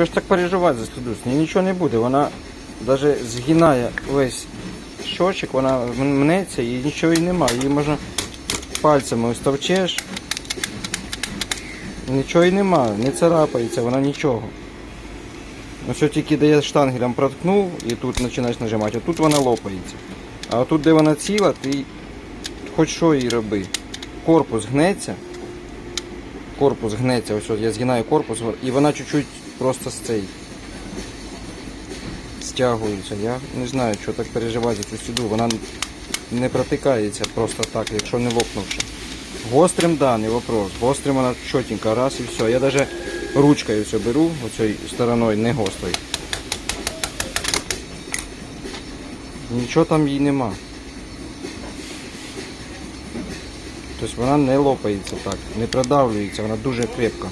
чого ж так переживати за слідус? Ні, нічого не буде. Вона навіть згинає весь щочик, вона мнеться і нічого і немає. Її можна пальцями ось. Нічого і немає, не царапається, вона нічого. Ось тільки де я штангелем проткнув і тут починаєш нажимати, а тут вона лопається. А тут, де вона ціла, ти хоч що їй роби. Корпус гнеться. Корпус гнеться, ось я згинаю корпус, і вона чуть-чуть просто з цей стягується. Я не знаю, що так переживати цю сіду. Вона не протикається просто так, якщо не лопнувши. Гострим, да, не вопрос. Гострим вона чотенько, раз і все. Я навіть ручкою все беру, оцією стороною, не гострою. Нічого там їй нема. Тобто вона не лопається так, не продавлюється, вона дуже крепка.